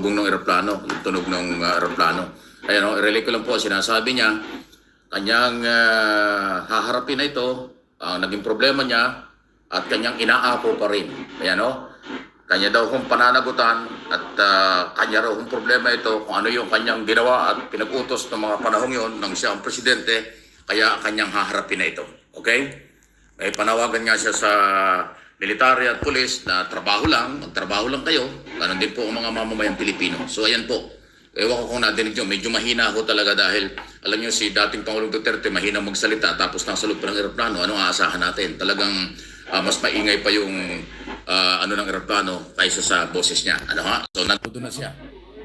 bubong ng eroplano, yung tunog ng uh, eroplano. Ayan o, relay ko lang po, sinasabi niya, kanyang ah, haharapin na ito, ang naging problema niya, at kanyang inaako pa rin. Ayan o, kanya daw kung pananagutan at ah, kanya raw kung problema ito kung ano yung kanyang ginawa at pinag-utos ng mga panahong yon nang siya ang presidente, kaya kanyang haharapin na ito. Okay? May panawagan nga siya sa military at pulis na trabaho lang, magtrabaho lang kayo. Ganon din po ang mga mamamayang Pilipino. So ayan po. Ewan ko kung nadinig nyo, medyo mahina ako talaga dahil alam nyo si dating Pangulong Duterte mahina magsalita tapos nasa loob pa ng eroplano, anong aasahan natin? Talagang ah, mas maingay pa yung ah, ano ng eroplano kaysa sa boses niya. Ano ha? So nandito na siya.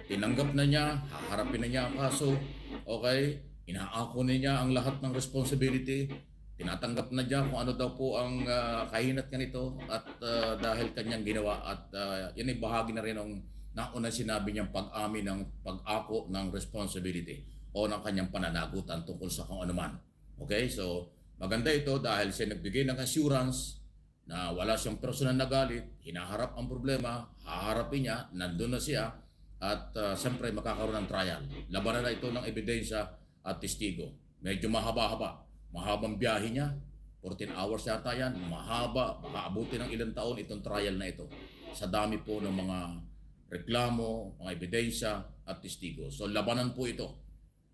Tinanggap na niya, haharapin na niya ang kaso. Okay? Inaako na niya ang lahat ng responsibility. Tinatanggap na niya kung ano daw po ang ah, kahinat niya nito at ah, dahil kanyang ginawa at ah, yan ay bahagi na rin ng nauna sinabi niyang pag-amin ng pag-ako ng responsibility o ng kanyang pananagutan tungkol sa kung ano man. Okay? So, maganda ito dahil siya nagbigay ng assurance na wala siyang personal na galit, hinaharap ang problema, haharapin niya, nandun na siya, at uh, siyempre makakaroon ng trial. Labanan na ito ng ebidensya at testigo. Medyo mahaba-haba. Mahabang biyahe niya, 14 hours yata yan, mahaba, makaabuti ng ilang taon itong trial na ito. Sa dami po ng mga reklamo, mga ebidensya at testigo. So labanan po ito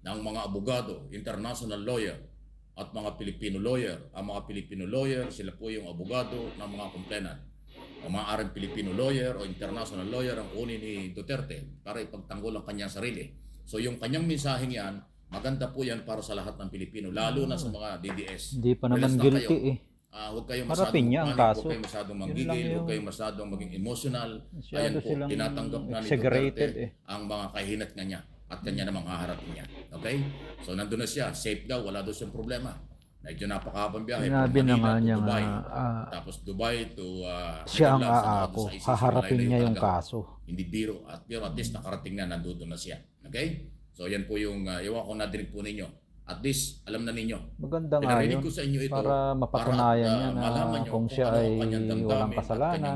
ng mga abogado, international lawyer, at mga Filipino lawyer. Ang mga Filipino lawyer, sila po yung abogado ng mga complainant. Ang mga aring Filipino lawyer o international lawyer ang kunin ni Duterte para ipagtanggol ang kanyang sarili. So yung kanyang mensaheng yan, maganda po yan para sa lahat ng Pilipino, lalo na sa mga DDS. Hindi pa naman Relax guilty kayo. eh. Ah, huwag kayong Harapin masyadong niya ang kaso. huwag kayong masyadong manggigil, huwag kayong masyadong maging emotional. Masyado Ayan po, silang tinatanggap na ni exaggerated Duterte eh. ang mga kahinat nga niya at kanya namang haharapin niya. Okay? So nandun na siya, safe daw, wala daw siyang problema. Medyo napakahabang biyahe. from Sinabi na Manila nga to niya Dubai. nga ah, Tapos Dubai to uh, siya ang aako. sa Haharapin malayo niya yung talaga. kaso. Hindi biro. At pero at least nakarating na, nandito na siya. Okay? So yan po yung, uh, iwan ko nadinig po ninyo. At least, alam na ninyo. Maganda nga yun. ko sa inyo ito Para mapatunayan at, niya uh, na malaman nyo kung siya ano ay walang kasalanan.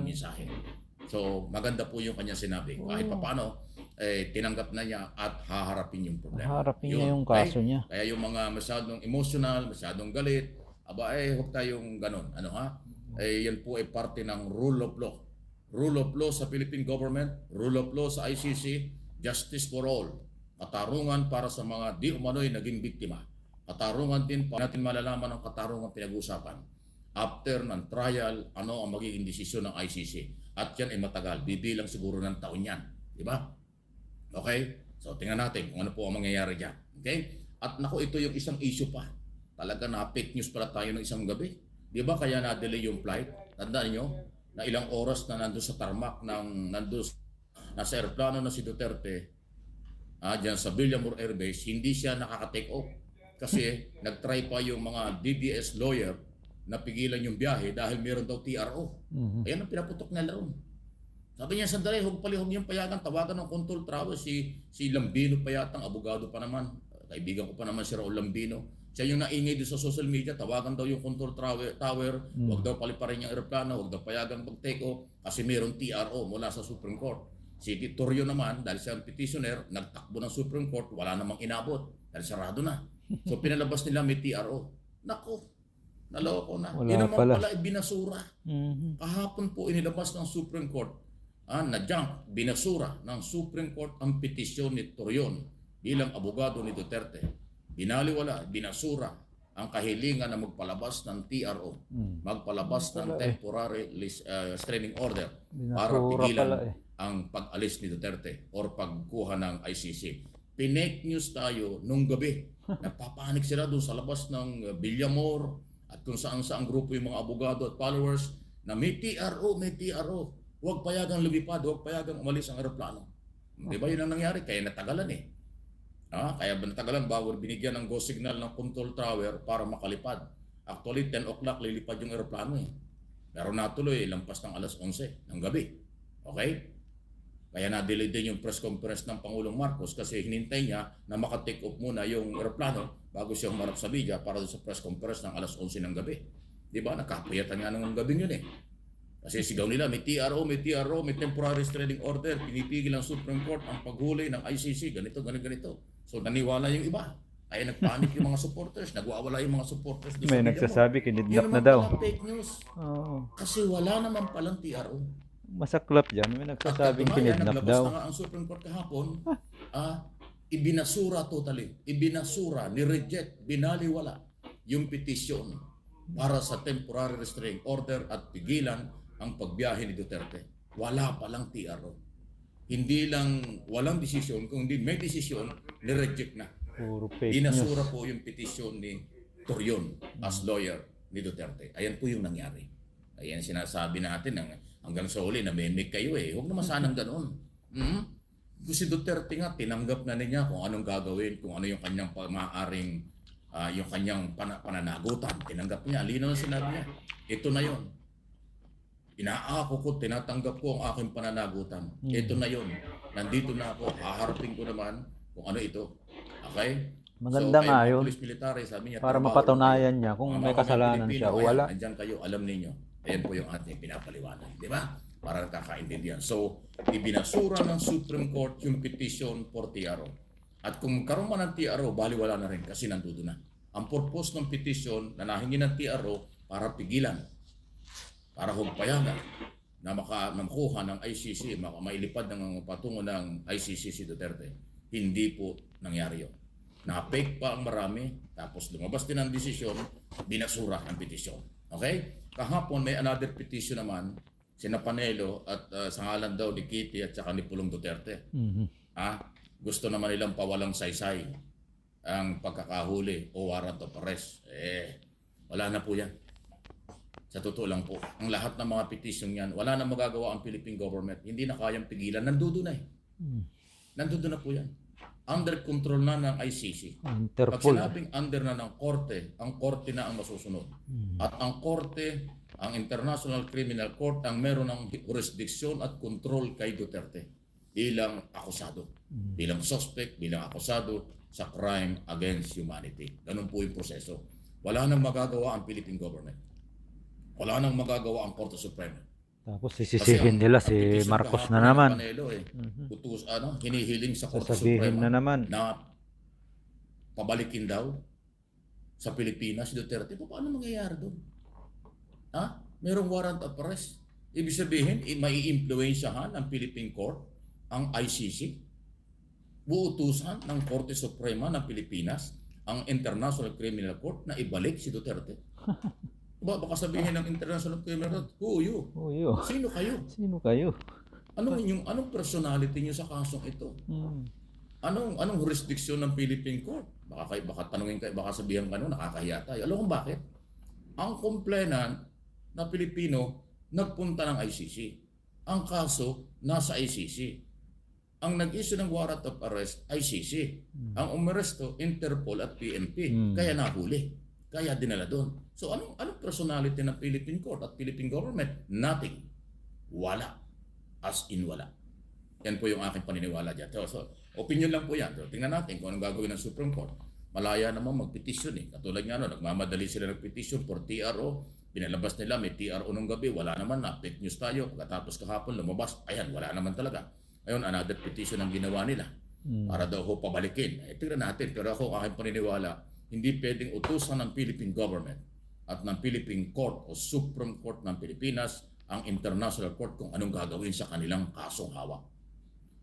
So, maganda po yung kanyang sinabi. Kahit Oo. papaano, eh, tinanggap na niya at haharapin yung problema. Haharapin niya Yun, yung okay? kaso niya. Kaya yung mga masyadong emotional, masyadong galit, aba eh, huwag tayong ganun. Ano ha? Eh, yan po ay parte ng rule of law. Rule of law sa Philippine government, rule of law sa ICC, justice for all. Katarungan para sa mga di umano'y naging biktima. Katarungan din para natin malalaman ang katarungan pinag-usapan. After ng trial, ano ang magiging desisyon ng ICC. At yan ay matagal. Bibilang siguro ng taon yan. Di ba? Okay? So, tingnan natin kung ano po ang mangyayari dyan. Okay? At naku, ito yung isang issue pa. Talaga na fake news pala tayo ng isang gabi. Di ba kaya na-delay yung flight? Tandaan nyo, na ilang oras na nandun sa tarmac ng nandun nasa aeroplano na si Duterte ah, dyan sa Villamor Air Base, hindi siya nakaka-take off. Kasi nag-try pa yung mga DDS lawyer na pigilan yung biyahe dahil meron daw TRO. Mhm. Ayan ang pinaputok nila ron. Sabi niya, sandali, huwag palihog yung payagan, tawagan ng control tower, si, si Lambino pa yata, abogado pa naman. Kaibigan ko pa naman si Raul Lambino. Siya yung naingay doon sa social media, tawagan daw yung control tower, tower Mm. huwag daw paliparin yung aeroplano, huwag daw payagan mag-take off kasi meron TRO mula sa Supreme Court. Si Torrio naman, dahil siya ang petitioner, nagtakbo ng Supreme Court, wala namang inabot dahil sarado na. So pinalabas nila may TRO. Nako, naloko na. Wala Yun naman pala. pala, ibinasura. Mhm. Kahapon po inilabas ng Supreme Court ah, na junk, binasura ng Supreme Court ang petisyon ni Torion bilang abogado ni Duterte. Binaliwala, binasura ang kahilingan na magpalabas ng TRO, Mhm. magpalabas ng Wala eh. temporary lis- ah, restraining order para Binasura pigilan pala eh. ang pag-alis ni Duterte or pagkuha ng ICC. Pinake news tayo nung gabi. Nagpapanik sila doon sa labas ng uh, Villamor at kung saan saan grupo yung mga abogado at followers na may TRO, may TRO. Huwag payagang lumipad, huwag payagang umalis ang aeroplano. Di ba yun ang nangyari? Kaya natagalan eh. Ah, kaya natagalan bago binigyan ng go signal ng control tower para makalipad. Actually, 10 o'clock lilipad yung aeroplano eh. Pero natuloy, lampas ng alas 11 ng gabi. Okay? Kaya na-delay din yung press conference ng Pangulong Marcos kasi hinintay niya na maka-take off muna yung aeroplano bago siya humarap sa media para sa press conference ng alas 11 ng gabi. Di ba? Nakapayatan nga ng gabing yun eh. Kasi sigaw nila, may TRO, may TRO, may temporary restraining order, pinipigil ng Supreme Court ang paghuli ng ICC, ganito, ganito, ganito. So naniwala yung iba. Ay nagpanik yung mga supporters, nagwawala yung mga supporters. May nagsasabi, kinidnap na daw. fake news. Oo. Kasi wala naman palang TRO. Masaklap dyan. May nagsasabing kinidnap daw. na nga ang Supreme Court kahapon, ah, ibinasura totally, ibinasura, ni-reject, binaliwala yung petisyon para sa temporary restraining order at pigilan ang pagbiyahe ni Duterte. Wala palang TRO. Hindi lang walang desisyon, kundi may desisyon, ni-reject na. Puro fake news. po yung petisyon ni Torion as lawyer ni Duterte. Ayan po yung nangyari. Ayan sinasabi natin hang- hanggang sa uli na memig kayo eh. Huwag naman sanang ganoon. Mm? Si Duterte nga tinanggap na niya kung anong gagawin, kung ano yung kanyang pa- maaaring ah, yung kanyang pana- pananagutan. Tinanggap niya. Lino na sinabi niya. Ito na yon. Inaako ko, tinatanggap ko ang aking pananagutan. Ito na yon. Nandito na ako. Haharapin ko naman kung ano ito. Okay? Maganda so, nga yun. Police military, sabi niya, Para mapatunayan niya kung may kasalanan Pilipino, siya o wala. Nandyan kayo, alam ninyo. Ayan po yung ating pinapaliwanag. Di ba? Para nakakaintindihan. So, ibinasura ng Supreme Court yung petition for TRO. At kung karoon man ng TRO, baliwala na rin kasi nandoon na. Ang purpose ng petition na nahingi ng TRO para pigilan, para hugpayagan na makuha ng ICC, mailipad ng patungo ng ICC si Duterte. Hindi po nangyari yun. Na-fake pa ang marami, tapos lumabas din ang desisyon, binasura ang petisyon. Okay? Kahapon may another petition naman, sina Panelo at uh, sa ngalan daw ni Kitty at saka ni Pulong Duterte. Mhm. Ah, gusto naman nilang pawalang saysay ang pagkakahuli o warrant of arrest. Eh, wala na po yan. Sa totoo lang po, ang lahat ng mga petition yan, wala na magagawa ang Philippine government. Hindi na kayang pigilan. Nandudo na eh. Hmm. Nandudo na po yan. Under control na ng ICC. Pag Interpol. sinabing under na ng korte, ang korte na ang masusunod. At ang korte, ang International Criminal Court, ang meron ng jurisdiction at control kay Duterte bilang akusado, bilang suspect, bilang akusado sa crime against humanity. Ganun po yung proseso. Wala nang magagawa ang Philippine government. Wala nang magagawa ang Korte Suprema. Tapos sisisihin nila si Marcos na naman. Panelo, eh, Mhm. utus, ano, hinihiling sa Korte Sasabihin Suprema na naman. na pabalikin daw sa Pilipinas si Duterte. Pa- Paano mangyayari doon? Ha? Merong warrant of arrest. Ibig sabihin, i- may impluensyahan ng Philippine Court ang ICC. Buutusan ng Korte Suprema ng Pilipinas ang International Criminal Court na ibalik si Duterte. Ba, baka sabihin ng International Criminal Court, who you? Oh, yun. Sino kayo? Sino kayo? Anong inyong anong personality niyo sa kasong ito? Hmm. Anong anong jurisdiction ng Philippine Court? Baka kayo baka tanungin kayo baka sabihan ka no nakakahiya tayo. Alam kung bakit? Ang complainant na Pilipino nagpunta ng ICC. Ang kaso nasa ICC. Ang nag-issue ng warrant of arrest ICC. Ang umaresto Interpol at PNP. Hmm. Kaya nahuli. Kaya dinala doon. So anong anong personality ng Philippine Court at Philippine government? Nothing. Wala. As in wala. Yan po yung aking paniniwala dyan. So, so, opinion lang po yan. So, tingnan natin kung anong gagawin ng Supreme Court. Malaya naman mag-petition eh. Katulad nga no, nagmamadali sila ng petition for TRO. Pinalabas nila, may TRO nung gabi. Wala naman na. Fake news tayo. Pagkatapos kahapon, lumabas. Ayan, wala naman talaga. Ngayon, another petition ang ginawa nila. Hmm. Para daw ho pabalikin. Eh, tingnan natin. Pero ako, aking paniniwala, hindi pwedeng utusan ng Philippine government at ng Philippine Court o Supreme Court ng Pilipinas ang International Court kung anong gagawin sa kanilang kasong hawak.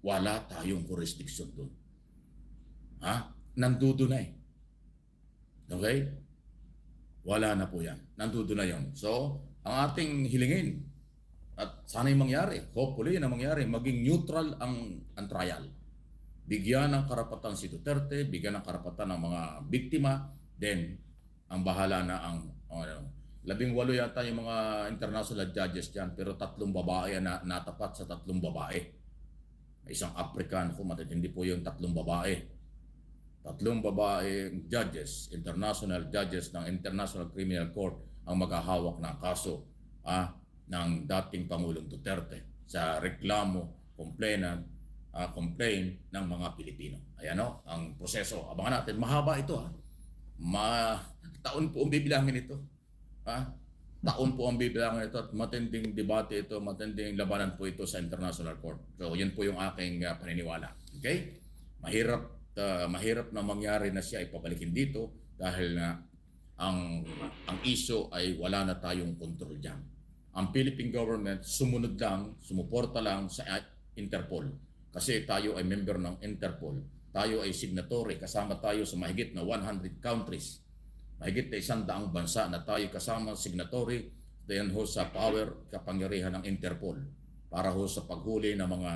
Wala tayong jurisdiction doon. Ha? Nandudo na eh. Okay? Wala na po yan. Nandudo na yon. So, ang ating hilingin at sana'y mangyari, hopefully na mangyari, maging neutral ang, ang trial. Bigyan ng karapatan si Duterte, bigyan ng karapatan ng mga biktima, then ang bahala na ang ano, labing walo yata yung mga international judges dyan, pero tatlong babae na, natapat sa tatlong babae. Isang African, kung matitindi po yung tatlong babae. Tatlong babae judges, international judges ng International Criminal Court ang maghahawak ng kaso ah, ng dating Pangulong Duterte sa reklamo, complainant, ah, complaint ng mga Pilipino. Ayan o, ang proseso. Abangan natin. Mahaba ito ha. Ma taon po ang bibilangin ito. Ha? Taon po ang bibilangan ito at matinding debate ito, matinding labanan po ito sa International Court. So, yan po yung aking uh, paniniwala. Okay? Mahirap uh, mahirap na mangyari na siya ipabalikin dito dahil na ang ang issue ay wala na tayong control diyan. Ang Philippine government sumunod lang, sumuporta lang sa Interpol kasi tayo ay member ng Interpol. Tayo ay signatory, kasama tayo sa mahigit na 100 countries mahigit na isang daang bansa na tayo kasama signatory din ho sa power kapangyarihan ng Interpol para ho sa paghuli ng mga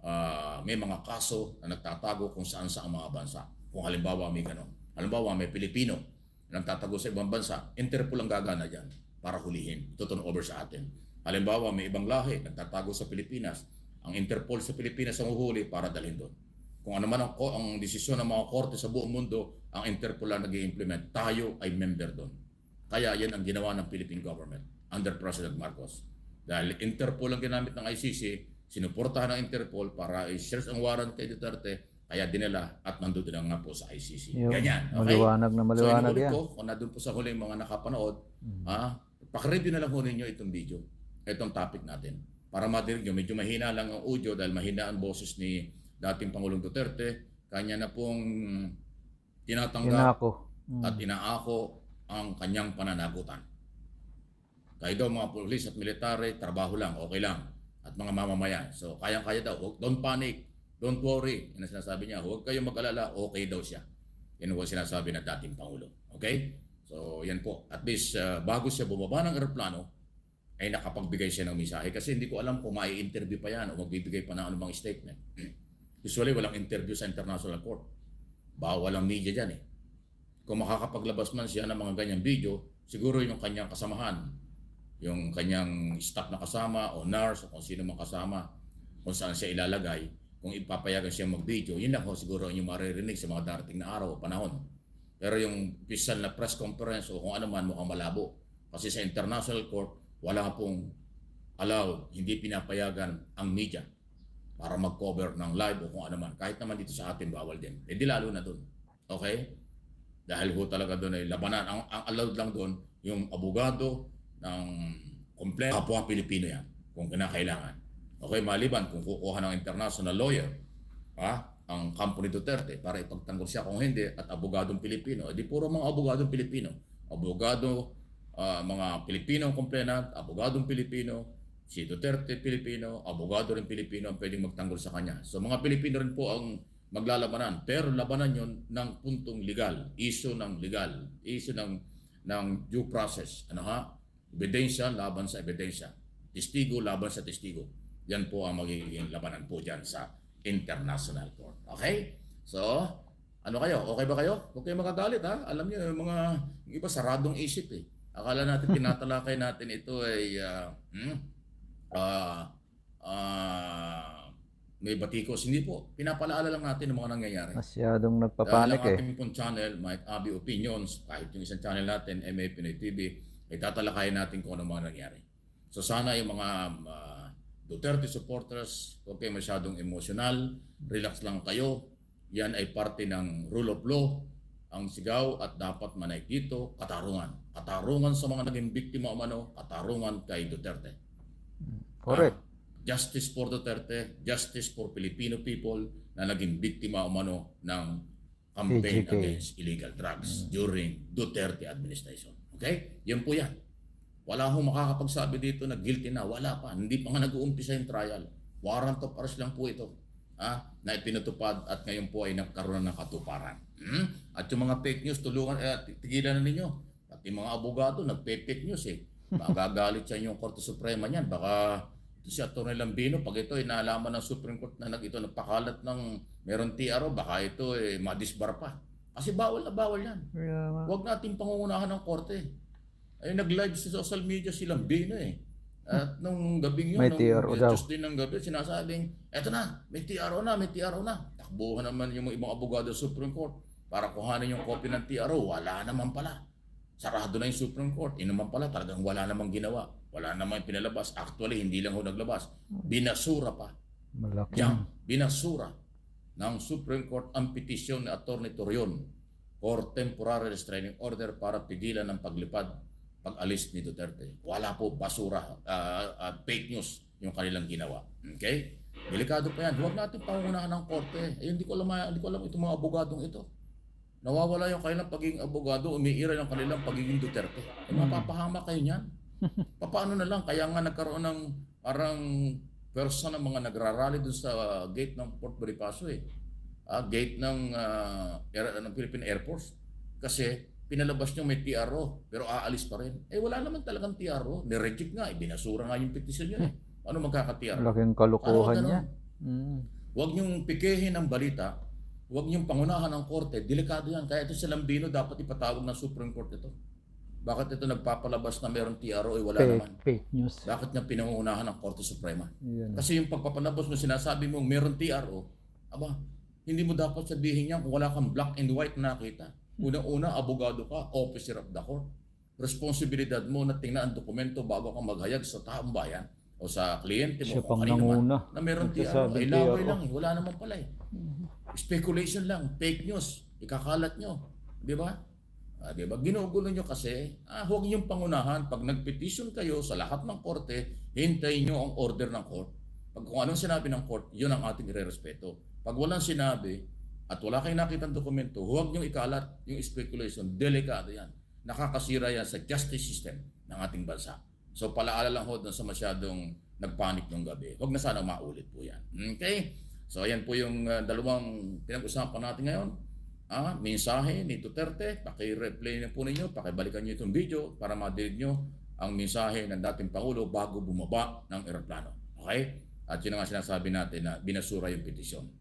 ah, may mga kaso na nagtatago kung saan sa mga bansa. Kung halimbawa may ganun. Halimbawa may Pilipino na nagtatago sa ibang bansa, Interpol ang gagana dyan para hulihin. Ito turn over sa atin. Halimbawa may ibang lahi nagtatago sa Pilipinas, ang Interpol sa Pilipinas ang uhuli para dalhin doon. Kung ano man ang, ang desisyon ng mga korte sa buong mundo, ang Interpol ang nag implement Tayo ay member doon. Kaya yan ang ginawa ng Philippine government under President Marcos. Dahil Interpol ang ginamit ng ICC, sinuportahan ng Interpol para i-search ang warrant kay Duterte, kaya dinala at nandun na nga po sa ICC. Yung Ganyan. Okay? Maliwanag na maliwanag so, yan. ko, kung nandun po sa huling mga nakapanood, ah, pakireview na lang ho ninyo itong video, itong topic natin. Para madirig nyo, medyo mahina lang ang audio dahil mahina ang boses ni dating Pangulong Duterte. Kanya na pong tinatanggap Yun ako. Mm. at inaako ang kanyang pananagutan. Kayo daw mga pulis at military, trabaho lang, okay lang. At mga mamamayan. So, kayang-kaya daw. Don't panic. Don't worry. Yan ang sinasabi niya. Huwag kayong mag-alala. Okay daw siya. Yan ang sinasabi ng dating Pangulo. Okay? So, yan po. At least, uh, bago siya bumaba ng aeroplano, ay nakapagbigay siya ng misahe. Kasi hindi ko alam kung may interview pa yan o magbibigay pa ng anumang statement. Usually, walang interview sa international court. Bawal ang media dyan eh kung makakapaglabas man siya ng mga ganyang video, siguro yung kanyang kasamahan, yung kanyang staff na kasama o nurse o kung sino man kasama, kung saan siya ilalagay, kung ipapayagan siya mag-video, yun lang ho siguro yung maririnig sa mga darating na araw o panahon. Pero yung official na press conference o kung ano man mukhang malabo. Kasi sa international court, wala pong allowed, hindi pinapayagan ang media para mag-cover ng live o kung ano man. Kahit naman dito sa atin, bawal din. Eh di lalo na dun. Okay? Dahil ho talaga doon ay labanan. Ang, ang allowed lang doon, yung abogado ng kompleto, kapwa Pilipino yan, kung kinakailangan. Okay, maliban kung kukuha ng international lawyer, ha, ang kampo ni Duterte para ipagtanggol siya kung hindi at abogadong Pilipino. Eh, di puro mga abogadong Pilipino. Abogado, ah, mga Pilipino ang complainant, abogadong Pilipino, si Duterte Pilipino, abogado rin Pilipino ang pwedeng magtanggol sa kanya. So mga Pilipino rin po ang maglalabanan. Pero labanan yon ng puntong legal, issue ng legal, issue ng ng due process. Ano ha? Ebidensya laban sa ebidensya. Testigo laban sa testigo. Yan po ang magiging labanan po dyan sa International Court. Okay? So, ano kayo? Okay ba kayo? Huwag kayo magagalit ha. Alam niyo, yung mga iba saradong isip eh. Akala natin tinatalakay natin ito ay ah, hmm, ah, ah, may batikos. Hindi po. Pinapalaala lang natin ang mga nangyayari. Masyadong Dahil nagpapanik ang eh. ating pong channel, Mike Abi Opinions, kahit yung isang channel natin, MA Pinoy TV, ay tatalakayin natin kung ano mga nangyari. So sana yung mga ah, Duterte supporters, huwag kayo masyadong emotional, relax lang kayo. Yan ay parte ng rule of law, ang sigaw at dapat manay dito, katarungan. Katarungan sa mga naging biktima o mano, katarungan kay Duterte. Correct. Ah, justice for Duterte, justice for Filipino people na naging biktima umano ng campaign PGK. against illegal drugs during Duterte administration. Okay? Yan po yan. Wala hong makakapagsabi dito na guilty na. Wala pa. Hindi pa nga nag-uumpisa yung trial. Warrant of arrest lang po ito. Ha? Na ipinatupad at ngayon po ay nagkaroon na ng katuparan. Hmm? At yung mga fake news, tulungan, eh, tigilan na ninyo. At yung mga abogado, nagpe-fake news eh. Magagalit sa inyong Korte Suprema niyan. Baka ito si Atty. Lambino, pag ito ay naalaman ng Supreme Court na nag ito nagpakalat ng meron TRO, baka ito eh madisbar pa. Kasi bawal na bawal yan. Nga. Huwag natin pangungunahan ng korte. Ay nag-live sa social media si Lambino eh. At nung gabing yun, May nung TRO daw. Tuesday ng gabi, sinasabing, eto na, may TRO na, may TRO na. Takbuhan naman yung ibang abogado sa Supreme Court para kuhanin yung copy ng TRO. Wala naman pala. Sarado na yung Supreme Court. Yun naman pala, talagang wala namang ginawa. Wala namang pinalabas. Actually, hindi lang ho naglabas. Binasura pa. Malaki. Yang binasura ng Supreme Court ang petisyon ni Atty. Torion for temporary restraining order para pigilan ng paglipad pag-alis ni Duterte. Wala po basura, ah, ah, fake news yung kanilang ginawa. Okay? Delikado pa yan. Huwag natin pangunahan ng korte. Eh, hindi ko alam, hindi ko alam itong mga abogadong ito. Nawawala yung kanilang pagiging abogado, umiira yung kanilang pagiging Duterte. Eh, mapapahama kayo niyan. Paano na lang? Kaya nga nagkaroon ng parang person ng mga nagrarally dun sa gate ng Port Bonifacio eh. Ah, gate ng, ah, air, ng Philippine Air Force. Kasi pinalabas nyo may TRO, pero aalis pa rin. Eh wala naman talagang TRO. Nireject nga, eh, binasura nga yung petition yun eh. Ano magkaka-TRO? Laking Paano kalukuhan niya. Mm. Huwag niyong pikehin ang balita, huwag niyong pangunahan ng korte, delikado yan. Kaya ito sa Lambino dapat ipatawag ng Supreme Court ito. Bakit ito nagpapalabas na meron TRO eh wala naman? Fake, fake news. Bakit niya pinangunahan ng Korte Suprema? Yan. Kasi yung pagpapalabas mo sinasabi mo meron TRO, aba, hindi mo dapat sabihin yan kung wala kang black and white na nakita. Unang-una, abogado ka, officer of the court. Responsibilidad mo na tingnan ang dokumento bago ka maghayag sa taong bayan o sa kliyente mo Siya pang nanguna. na meron TRO. Ay, laway lang eh. Wala naman pala eh. Speculation lang, fake news, ikakalat nyo. Di ba? Ah, di ba? Ginugulo nyo kasi, ah, huwag niyong pangunahan. Pag nagpetition kayo sa lahat ng korte, hintayin nyo ang order ng court. Pag kung anong sinabi ng court, yun ang ating irerespeto. Pag walang sinabi, at wala kayong nakitang dokumento, huwag niyong ikalat yung speculation. Delikado yan. Nakakasira yan sa justice system ng ating bansa. So palaala lang ho sa masyadong nagpanik ng gabi. Huwag na sana maulit po yan. Okay? So ayan po yung uh, dalawang pinag-usapan natin ngayon. Ah, mensahe ni Duterte, paki-replay na po ninyo, pakibalikan niyo itong video para madinig nyo ang mensahe ng dating Pangulo bago bumaba ng eroplano. Okay? At yun ang sinasabi natin na binasura yung petisyon.